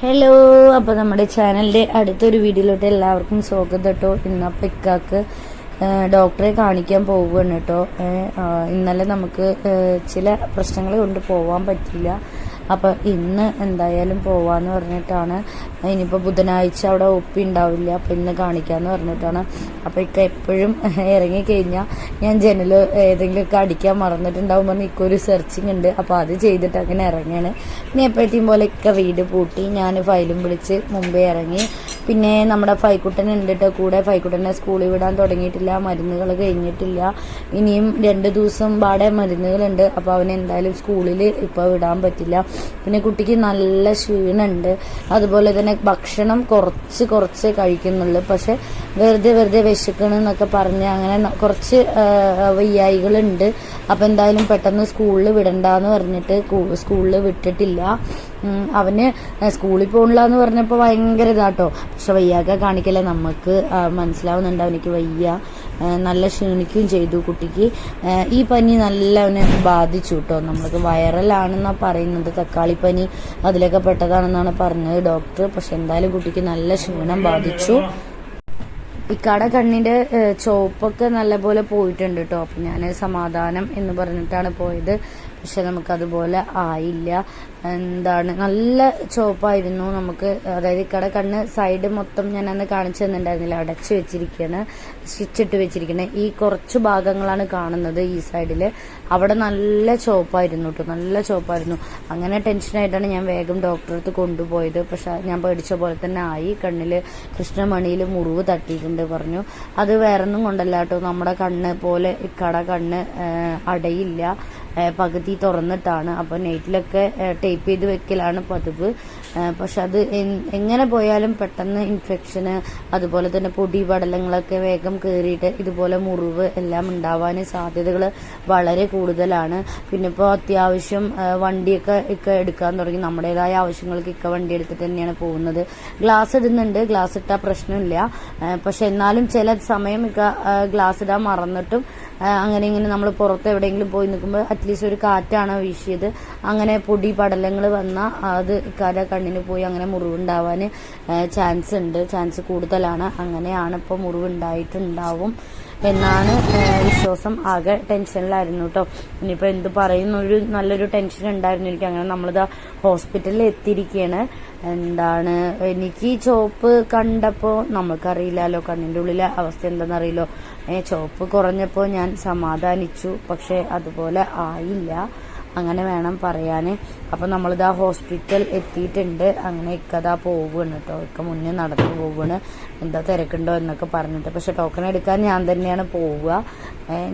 Hello അപ്പോൾ നമ്മുടെ ചാനലിന്റെ അടുത്തൊരു വീഡിയോയിലോട്ട് എല്ലാവർക്കും സ്വാഗതം കേട്ടോ ഇന്നപ്പോൾ ഇക്കാക്ക് ഡോക്ടറെ കാണിക്കാൻ പോവുകയാണ് കേട്ടോ ഇന്നലെ നമുക്ക് ചില പ്രശ്നങ്ങൾ കൊണ്ട് പോവാൻ പറ്റില്ല. അപ്പോൾ ഇന്ന് എന്തായാലും പോവാന്ന് പറഞ്ഞിട്ടാണ്. ഇനിയിപ്പോൾ ബുധനാഴ്ച അവിടെ ഒപ്പി ഉണ്ടാവില്ല. അപ്പോൾ ഇന്ന് കാണിക്കാന്ന് പറഞ്ഞിട്ടാണ്. അപ്പോൾ ഇക്ക എപ്പോഴും ഇറങ്ങിക്കഴിഞ്ഞാൽ ഞാൻ ജനൽ ഏതെങ്കിലുമൊക്കെ അടിക്കാൻ മറന്നിട്ടുണ്ടാവും പറഞ്ഞ് ഇക്കൊരു സെർച്ചിങ് ഉണ്ട്. അപ്പോൾ അത് ചെയ്തിട്ട് അങ്ങനെ ഇറങ്ങിയാണ് ഇനി എപ്പോഴത്തെയും പോലെ ഇക്ക വീട് പൂട്ടി. ഞാൻ ഫയലും വിളിച്ച് മുമ്പേ ഇറങ്ങി. പിന്നെ നമ്മുടെ ഫൈക്കുട്ടൻ ഉണ്ട് കൂടെ ഫൈക്കുട്ടനെ സ്കൂളിൽ വിടാൻ തുടങ്ങിയിട്ടില്ല മരുന്നുകൾ കഴിഞ്ഞിട്ടില്ല. ഇനിയും രണ്ട് ദിവസം പാടെ മരുന്നുകളുണ്ട്. അപ്പോൾ അവൻ എന്തായാലും സ്കൂളിൽ ഇപ്പോൾ വിടാൻ പറ്റില്ല. പിന്നെ കുട്ടിക്ക് നല്ല ക്ഷീണമുണ്ട് അതുപോലെ തന്നെ ഭക്ഷണം കുറച്ച് കുറച്ച് കഴിക്കുന്നുള്ളൂ. പക്ഷെ വെറുതെ വെറുതെ വിശക്കണെന്നൊക്കെ പറഞ്ഞ് അങ്ങനെ കുറച്ച് വയ്യായികളുണ്ട്. അപ്പം എന്തായാലും പെട്ടെന്ന് സ്കൂളിൽ വിടണ്ടെന്ന് പറഞ്ഞിട്ട് സ്കൂളിൽ വിട്ടിട്ടില്ല. അവന് സ്കൂളിൽ പോകണില്ല എന്ന് പറഞ്ഞപ്പോൾ ഭയങ്കര ഇതാട്ടോ. പക്ഷെ വയ്യാക്ക കാണിക്കല്ലേ നമുക്ക് മനസ്സിലാവുന്നുണ്ട് അവനിക്ക് വയ്യ. നല്ല ക്ഷീണിക്കുകയും ചെയ്തു കുട്ടിക്ക്. ഈ പനി നല്ല അവനെ ബാധിച്ചു കേട്ടോ നമ്മൾക്ക് വൈറലാണെന്നാണ് പറയുന്നത്. തക്കാളി പനി അതിലൊക്കെ പെട്ടതാണെന്നാണ് പറഞ്ഞത് ഡോക്ടർ. പക്ഷെ എന്തായാലും കുട്ടിക്ക് നല്ല ക്ഷീണം ബാധിച്ചു. ഇക്കാട കണ്ണിന്റെ ചോപ്പൊക്കെ നല്ലപോലെ പോയിട്ടുണ്ട് കേട്ടോ അപ്പൊ ഞാൻ സമാധാനം എന്ന് പറഞ്ഞിട്ടാണ് പോയത്. പക്ഷെ നമുക്കതുപോലെ ആയില്ല. എന്താണ് നല്ല ചോപ്പായിരുന്നു നമുക്ക്. അതായത് ഇക്കടെ കണ്ണ് സൈഡ് മൊത്തം ഞാൻ അന്ന് കാണിച്ചു തന്നിട്ടുണ്ടായിരുന്നില്ല. അടച്ചു വെച്ചിരിക്കുകയാണ് സ്റ്റിച്ചിട്ട് വെച്ചിരിക്കണേ. ഈ കുറച്ച് ഭാഗങ്ങളാണ് കാണുന്നത് ഈ സൈഡിൽ അവിടെ നല്ല ചോപ്പായിരുന്നു കേട്ടോ നല്ല ചോപ്പായിരുന്നു അങ്ങനെ ടെൻഷനായിട്ടാണ് ഞാൻ വേഗം ഡോക്ടറെ അടുത്ത് കൊണ്ടുപോയത്. പക്ഷെ ഞാൻ പേടിച്ച പോലെ തന്നെ ആയി. കണ്ണിൽ കൃഷ്ണമണിയിൽ മുറിവ് തട്ടിയിട്ടുണ്ട് പറഞ്ഞു. അത് വേറൊന്നും കൊണ്ടല്ല കേട്ടോ നമ്മുടെ കണ്ണ് പോലെ ഇക്കട കണ്ണ് അടയില്ല. പകുതി തുറന്നിട്ടാണ്. അപ്പോൾ നെറ്റിലൊക്കെ ടേപ്പ് ചെയ്ത് വെക്കലാണ് പതിവ്. പക്ഷെ അത് എങ്ങനെ പോയാലും പെട്ടെന്ന് ഇൻഫെക്ഷന് അതുപോലെ തന്നെ പൊടി പടലങ്ങളൊക്കെ വേഗം കയറിയിട്ട് ഇതുപോലെ മുറിവ് എല്ലാം ഉണ്ടാവാൻ സാധ്യതകൾ വളരെ കൂടുതലാണ്. പിന്നെ ഇപ്പോൾ അത്യാവശ്യം വണ്ടിയൊക്കെ ഇക്ക എടുക്കാൻ തുടങ്ങി. നമ്മുടേതായ ആവശ്യങ്ങൾക്ക് ഇക്ക വണ്ടി എടുത്തിട്ട് തന്നെയാണ് പോകുന്നത്. ഗ്ലാസ് ഇടുന്നുണ്ട്. ഗ്ലാസ് ഇട്ടാൽ പ്രശ്നമില്ല. പക്ഷെ എന്നാലും ചില സമയം ഇക്ക ഗ്ലാസ് ഇടാൻ മറന്നിട്ടും അങ്ങനെ ഇങ്ങനെ നമ്മൾ പുറത്ത് എവിടെയെങ്കിലും പോയി നിൽക്കുമ്പോൾ അറ്റ്ലീസ്റ്റ് ഒരു കാറ്റാണ് വീശിയത്. അങ്ങനെ പൊടി പടലങ്ങൾ വന്നാൽ അത് കര കണ്ണിന് പോയി അങ്ങനെ മുറിവുണ്ടാവാൻ ചാൻസ് ഉണ്ട്. ചാൻസ് കൂടുതലാണ്. അങ്ങനെയാണ് ഇപ്പോൾ മുറിവുണ്ടായിട്ടുണ്ടാവും. എന്നാണ് വിശ്വാസം ആകെ ടെൻഷനിലായിരുന്നു കേട്ടോ ഇനിയിപ്പോൾ എന്ത് പറയുന്നൊരു നല്ലൊരു ടെൻഷൻ ഉണ്ടായിരുന്നു എനിക്ക്. അങ്ങനെ നമ്മളിത് ഹോസ്പിറ്റലിൽ എത്തിയിരിക്കുകയാണ് എന്താണ് എനിക്ക് ചോപ്പ് കണ്ടപ്പോൾ നമുക്കറിയില്ലല്ലോ കണ്ണിന്റെ ഉള്ളിലെ അവസ്ഥ എന്താണെന്നറിയില്ലോ. ചോപ്പ് കുറഞ്ഞപ്പോൾ ഞാൻ സമാധാനിച്ചു. പക്ഷെ അതുപോലെ ആയില്ല. അങ്ങനെ വേണം പറയാൻ അപ്പം നമ്മളിതാ ഹോസ്പിറ്റൽ എത്തിയിട്ടുണ്ട്. അങ്ങനെ ഇക്കതാ പോവുകയാണ് കേട്ടോ ഇക്ക മുന്നേ നടന്നു പോവുകയാണ് എന്താ തിരക്കുണ്ടോ എന്നൊക്കെ പറഞ്ഞിട്ട്. പക്ഷെ ടോക്കൺ എടുക്കാൻ ഞാൻ തന്നെയാണ് പോവുക.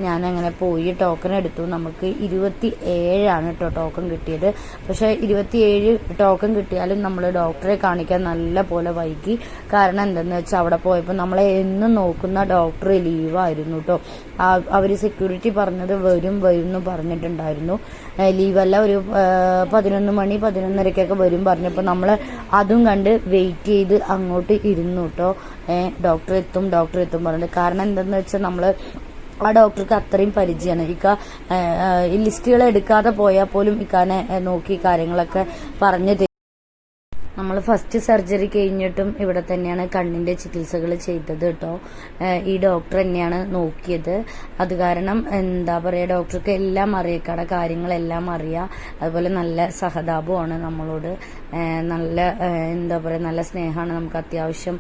ഞാൻ അങ്ങനെ പോയി ടോക്കൺ എടുത്തു. നമുക്ക് ഇരുപത്തി ഏഴാണ് കേട്ടോ ടോക്കൺ കിട്ടിയത്. പക്ഷെ ഇരുപത്തിയേഴ് ടോക്കൺ കിട്ടിയാലും നമ്മൾ ഡോക്ടറെ കാണിക്കാൻ നല്ല പോലെ വൈകി. കാരണം എന്തെന്ന് വെച്ചാൽ അവിടെ പോയപ്പോൾ നമ്മളെ എന്നും നോക്കുന്ന ഡോക്ടർ ലീവായിരുന്നു കേട്ടോ അവർ സെക്യൂരിറ്റി പറഞ്ഞത് വരും വരും എന്ന് പറഞ്ഞിട്ടുണ്ടായിരുന്നു. ലീവല്ല ഒരു പതിനൊന്ന് മണി പതിനൊന്നരക്കൊക്കെ വരും പറഞ്ഞപ്പോൾ നമ്മൾ അതും കണ്ട് വെയിറ്റ് ചെയ്ത് അങ്ങോട്ട് ഇരുന്നു കേട്ടോ ഡോക്ടർ എത്തും ഡോക്ടർ എത്തും പറഞ്ഞിട്ട്. കാരണം എന്തെന്ന് വെച്ചാൽ നമ്മൾ ആ ഡോക്ടർക്ക് അത്രയും പരിചയമാണ് ഇക്ക ഈ ലിസ്റ്റുകൾ എടുക്കാതെ പോയാൽ പോലും ഇക്കാനെ നോക്കി കാര്യങ്ങളൊക്കെ പറഞ്ഞു നമ്മൾ ഫസ്റ്റ് സർജറി കഴിഞ്ഞിട്ടും ഇവിടെ തന്നെയാണ് കണ്ണിന്റെ ചികിത്സകൾ ചെയ്തത് കേട്ടോ ഈ ഡോക്ടർ തന്നെയാണ് നോക്കിയത്. അത് കാരണം എന്താ പറയുക ഡോക്ടർക്ക് എല്ലാം അറിയക്കട കാര്യങ്ങളെല്ലാം അറിയാം. അതുപോലെ നല്ല സഹതാപമാണ് നമ്മളോട്. നല്ല എന്താ പറയുക നല്ല സ്നേഹമാണ് നമുക്ക് അത്യാവശ്യം.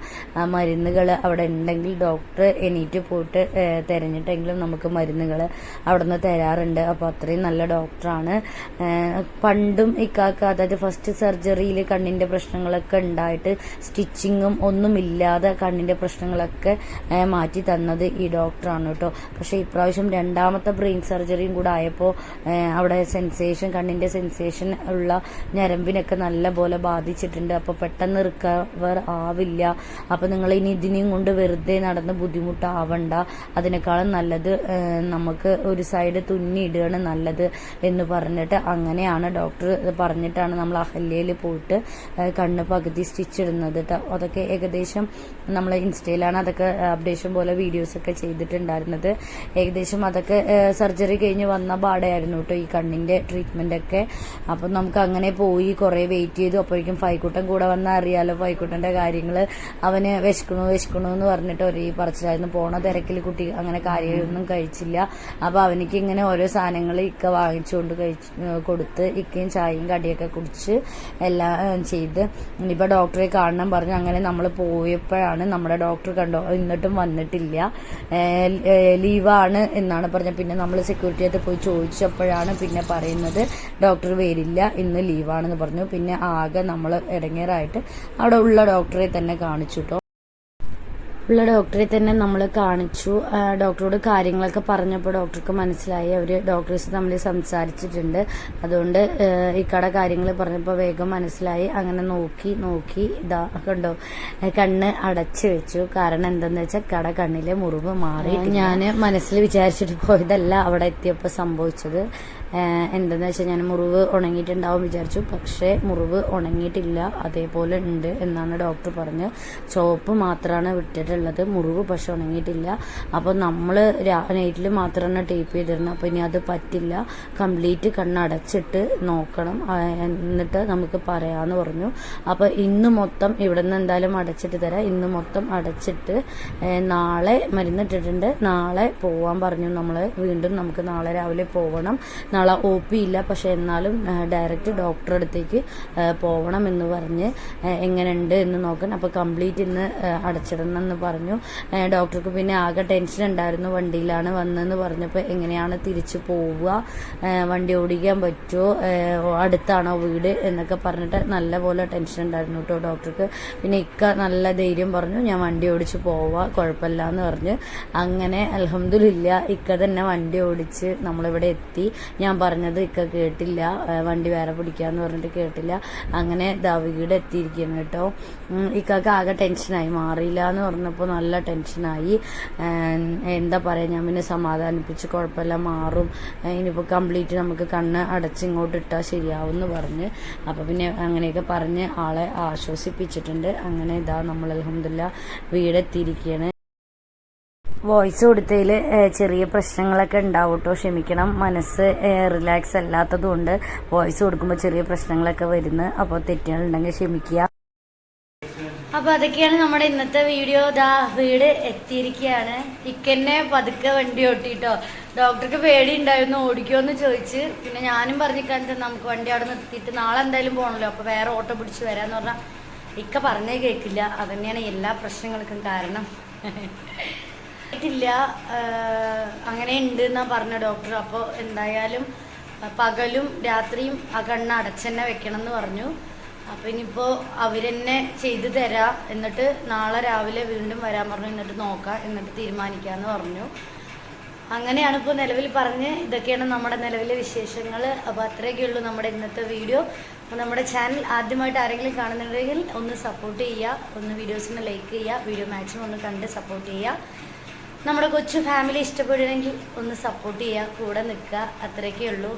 മരുന്നുകൾ അവിടെ ഉണ്ടെങ്കിൽ ഡോക്ടർ എണീറ്റ് പോയിട്ട് തിരഞ്ഞിട്ടെങ്കിലും നമുക്ക് മരുന്നുകൾ അവിടെ നിന്ന് തരാറുണ്ട്. അപ്പോൾ അത്രയും നല്ല ഡോക്ടറാണ്. പണ്ടും ഇക്കാക്ക് അതായത് ഫസ്റ്റ് സർജറിയിൽ കണ്ണിന്റെ പ്രശ്നങ്ങളൊക്കെ ഉണ്ടായിട്ട് സ്റ്റിച്ചിങ്ങും ഒന്നുമില്ലാതെ കണ്ണിന്റെ പ്രശ്നങ്ങളൊക്കെ മാറ്റി തന്നത് ഈ ഡോക്ടറാണ് കേട്ടോ. പക്ഷേ ഇപ്രാവശ്യം രണ്ടാമത്തെ ബ്രെയിൻ സർജറിയും കൂടെ ആയപ്പോൾ അവിടെ സെൻസേഷൻ കണ്ണിന്റെ സെൻസേഷൻ ഉള്ള ഞരമ്പിനൊക്കെ നല്ല പോലെ ബാധിച്ചിട്ടുണ്ട്. അപ്പോൾ പെട്ടെന്ന് റിക്കവർ ആവില്ല. അപ്പോൾ നിങ്ങൾ ഇനി ഇതിനെയും കൊണ്ട് വെറുതെ നടന്ന് ബുദ്ധിമുട്ടാവണ്ട. അതിനേക്കാളും നല്ലത് നമുക്ക് ഒരു സൈഡ് തുന്നിയിടുകയാണ് നല്ലത് എന്ന് പറഞ്ഞിട്ട് അങ്ങനെയാണ് ഡോക്ടർ പറഞ്ഞിട്ടാണ് നമ്മൾ അഹല്യയിൽ പോയിട്ട് കണ്ണ് പകുതി സ്റ്റിച്ച് ഇടുന്നത് ട്ടോ. അതൊക്കെ ഏകദേശം നമ്മൾ ഇൻസ്റ്റയിലാണ് അതൊക്കെ അപ്ഡേഷൻ പോലെ വീഡിയോസ് ഒക്കെ ചെയ്തിട്ടുണ്ടായിരുന്നത്. ഏകദേശം അതൊക്കെ സർജറി കഴിഞ്ഞ് വന്ന പാടായിരുന്നു കേട്ടോ ഈ കണ്ണിന്റെ ട്രീറ്റ്മെന്റ് ഒക്കെ. അപ്പം നമുക്ക് അങ്ങനെ പോയി കുറേ വെയിറ്റ് അപ്പോഴേക്കും ഫൈക്കുട്ടൻ കൂടെ വന്നാൽ അറിയാലോ ഫൈക്കുട്ടന്റെ കാര്യങ്ങൾ അവന് വിശക്കണു വിശക്കണു എന്ന് പറഞ്ഞിട്ട് ഒരേ പറച്ചിലായിരുന്നു. പോണ തിരക്കിൽ കുട്ടി അങ്ങനെ കാര്യമൊന്നും കഴിച്ചില്ല. അപ്പൊ അവനിക്ക് ഇങ്ങനെ ഓരോ സാധനങ്ങൾ ഇക്ക വാങ്ങിച്ചുകൊണ്ട് കഴിച്ച് കൊടുത്ത് ഇക്കയും ചായയും കടിയൊക്കെ കുടിച്ച് എല്ലാം ചെയ്ത്. ഇനിയിപ്പോൾ ഡോക്ടറെ കാണണം പറഞ്ഞു. അങ്ങനെ നമ്മൾ പോയപ്പോഴാണ് നമ്മുടെ ഡോക്ടർ കണ്ടോ എന്നിട്ടും വന്നിട്ടില്ല. ലീവാണ് എന്നാണ് പറഞ്ഞത്. പിന്നെ നമ്മൾ സെക്യൂരിറ്റി ആയിട്ട് പോയി ചോദിച്ചപ്പോഴാണ് പിന്നെ പറയുന്നത് ഡോക്ടർ വരില്ല ഇന്ന് ലീവാണെന്ന് പറഞ്ഞു. പിന്നെ ആകെ നമ്മൾ ഇടങ്ങേറായിട്ട് അവിടെ ഉള്ള ഡോക്ടറെ തന്നെ കാണിച്ചു കേട്ടോ ഉള്ള ഡോക്ടറെ തന്നെ നമ്മൾ കാണിച്ചു. ഡോക്ടറോട് കാര്യങ്ങളൊക്കെ പറഞ്ഞപ്പോൾ ഡോക്ടർക്ക് മനസ്സിലായി. അവർ ഡോക്ടേഴ്സ് തമ്മിൽ സംസാരിച്ചിട്ടുണ്ട്. അതുകൊണ്ട് ഈ കട കാര്യങ്ങൾ പറഞ്ഞപ്പോൾ വേഗം മനസ്സിലായി. അങ്ങനെ നോക്കി നോക്കി ഇതാ കണ്ടോ കണ്ണ് അടച്ചു വെച്ചു. കാരണം എന്തെന്ന് വെച്ചാൽ കട കണ്ണിലെ മുറിവ് മാറി ഞാൻ മനസ്സിൽ വിചാരിച്ചിട്ട് പോയതല്ല അവിടെ എത്തിയപ്പോൾ സംഭവിച്ചത്. എന്തെന്ന് വെച്ചാൽ ഞാൻ മുറിവ് ഉണങ്ങിയിട്ടുണ്ടാവും വിചാരിച്ചു. പക്ഷേ മുറിവ് ഉണങ്ങിയിട്ടില്ല. അതേപോലെ ഉണ്ട് എന്നാണ് ഡോക്ടർ പറഞ്ഞ് ചോപ്പ് മാത്രമാണ് വിട്ടിട്ടുള്ളത് മുറിവ് പക്ഷെ ഉണങ്ങിയിട്ടില്ല. അപ്പോൾ നമ്മൾ നൈറ്റിൽ മാത്രമാണ് ടേപ്പ് ചെയ്തിരുന്നത് അപ്പോൾ ഇനി അത് പറ്റില്ല. കംപ്ലീറ്റ് കണ്ണടച്ചിട്ട് നോക്കണം. എന്നിട്ട് നമുക്ക് പറയാമെന്ന് പറഞ്ഞു. അപ്പോൾ ഇന്ന് മൊത്തം ഇവിടെ നിന്ന് എന്തായാലും അടച്ചിട്ട് തരാം. ഇന്ന് മൊത്തം അടച്ചിട്ട് നാളെ മരുന്നിട്ടിട്ടുണ്ട്. നാളെ പോവാൻ പറഞ്ഞു നമ്മൾ വീണ്ടും നമുക്ക് നാളെ രാവിലെ പോകണം നാളെ ഒ പി ഇല്ല. പക്ഷെ എന്നാലും ഡയറക്റ്റ് ഡോക്ടറെ അടുത്തേക്ക് പോകണം എന്ന് പറഞ്ഞ് എങ്ങനെയുണ്ട് എന്ന് നോക്കാൻ അപ്പോൾ കംപ്ലീറ്റ് ഇന്ന് അടച്ചിടണം എന്ന് പറഞ്ഞു. ഡോക്ടർക്ക് പിന്നെ ആകെ ടെൻഷൻ ഉണ്ടായിരുന്നു വണ്ടിയിലാണ് വന്നെന്ന് പറഞ്ഞപ്പോൾ എങ്ങനെയാണ് തിരിച്ചു പോവുക? വണ്ടി ഓടിക്കാൻ പറ്റുമോ അടുത്താണോ വീട്? എന്നൊക്കെ പറഞ്ഞിട്ട് നല്ല പോലെ ടെൻഷൻ ഉണ്ടായിരുന്നു കേട്ടോ ഡോക്ടർക്ക്. പിന്നെ ഇക്ക നല്ല ധൈര്യം പറഞ്ഞു ഞാൻ വണ്ടി ഓടിച്ച് പോവാ കുഴപ്പമില്ല എന്ന് പറഞ്ഞ്. അങ്ങനെ അലഹമില്ല ഇക്ക തന്നെ വണ്ടി ഓടിച്ച് നമ്മളിവിടെ എത്തി. ഞാൻ പറഞ്ഞത് ഇക്ക കേട്ടില്ല. വണ്ടി വേറെ പിടിക്കാന്ന് പറഞ്ഞിട്ട് കേട്ടില്ല. അങ്ങനെ ദാ വീട് എത്തിയിരിക്കുന്നു കേട്ടോ ഇക്കാക്ക് ആകെ ടെൻഷനായി. മാറിയില്ല എന്ന് പറഞ്ഞപ്പോൾ നല്ല ടെൻഷനായി. എന്താ പറയുക ഞാൻ പിന്നെ സമാധാനിപ്പിച്ച് കുഴപ്പമില്ല മാറും. ഇനിയിപ്പോൾ കംപ്ലീറ്റ് നമുക്ക് കണ്ണ് അടച്ച് ഇങ്ങോട്ട് ഇട്ടാൽ ശരിയാവും എന്ന് പറഞ്ഞ്. അപ്പോൾ പിന്നെ അങ്ങനെയൊക്കെ പറഞ്ഞ് ആളെ ആശ്വസിപ്പിച്ചിട്ടുണ്ട്. അങ്ങനെ ഇതാ നമ്മൾ അലഹമില്ല വീടെത്തിയിരിക്കുകയാണ് വോയിസ് കൊടുത്തതിൽ ചെറിയ പ്രശ്നങ്ങളൊക്കെ ഉണ്ടാവും കേട്ടോ ക്ഷമിക്കണം മനസ്സ് റിലാക്സ് അല്ലാത്തതുകൊണ്ട് വോയിസ് കൊടുക്കുമ്പോൾ ചെറിയ പ്രശ്നങ്ങളൊക്കെ വരുന്നു. അപ്പോൾ തെറ്റുകളുണ്ടെങ്കിൽ ക്ഷമിക്കുക. അപ്പൊ അതൊക്കെയാണ് നമ്മുടെ ഇന്നത്തെ വീഡിയോ. ദാ വീട് എത്തിയിരിക്കുകയാണ്. ഇക്കന്നെ പതുക്കെ വണ്ടി ഓട്ടിട്ടോ. ഡോക്ടർക്ക് പേടി ഉണ്ടായിരുന്നു ഓടിക്കുമെന്ന് ചോദിച്ച്. പിന്നെ ഞാനും പറഞ്ഞിക്കാണ്ട് നമുക്ക് വണ്ടി അവിടെ നിർത്തിയിട്ട് നാളെ എന്തായാലും പോകണല്ലോ അപ്പൊ വേറെ ഓട്ടോ പിടിച്ച് വരാന്ന് പറഞ്ഞാൽ ഇക്ക പറഞ്ഞേ കേൾക്കില്ല അതന്നെയാണ് എല്ലാ പ്രശ്നങ്ങൾക്കും കാരണം. ില്ല അങ്ങനെ ഉണ്ട് എന്നാ പറഞ്ഞ ഡോക്ടർ. അപ്പോൾ എന്തായാലും പകലും രാത്രിയും ആ കണ്ണ് അടച്ചെന്നെ വെക്കണം എന്ന് പറഞ്ഞു. അപ്പൊ ഇനിയിപ്പോ അവരെന്നെ ചെയ്തു തരാം. എന്നിട്ട് നാളെ രാവിലെ വീണ്ടും വരാൻ പറഞ്ഞു. എന്നിട്ട് നോക്കാം. എന്നിട്ട് തീരുമാനിക്കാന്ന് പറഞ്ഞു. അങ്ങനെയാണ് ഇപ്പോൾ നിലവിൽ പറഞ്ഞ് ഇതൊക്കെയാണ് നമ്മുടെ നിലവിലെ വിശേഷങ്ങൾ അപ്പോൾ അത്രയൊക്കെ ഉള്ളൂ നമ്മുടെ ഇന്നത്തെ വീഡിയോ. അപ്പോൾ നമ്മുടെ ചാനൽ ആദ്യമായിട്ട് ആരെങ്കിലും കാണുന്നുണ്ടെങ്കിൽ ഒന്ന് സപ്പോർട്ട് ചെയ്യുക. ഒന്ന് വീഡിയോസിന് ലൈക്ക് ചെയ്യുക. വീഡിയോ മാക്സിമം ഒന്ന് കണ്ട് സപ്പോർട്ട് ചെയ്യുക. നമ്മുടെ കൊച്ചു ഫാമിലി ഇഷ്ടപ്പെടുകയാണെങ്കിൽ ഒന്ന് സപ്പോർട്ട് ചെയ്യുക. കൂടെ നിൽക്കുക. അത്രയൊക്കെ ഉള്ളൂ.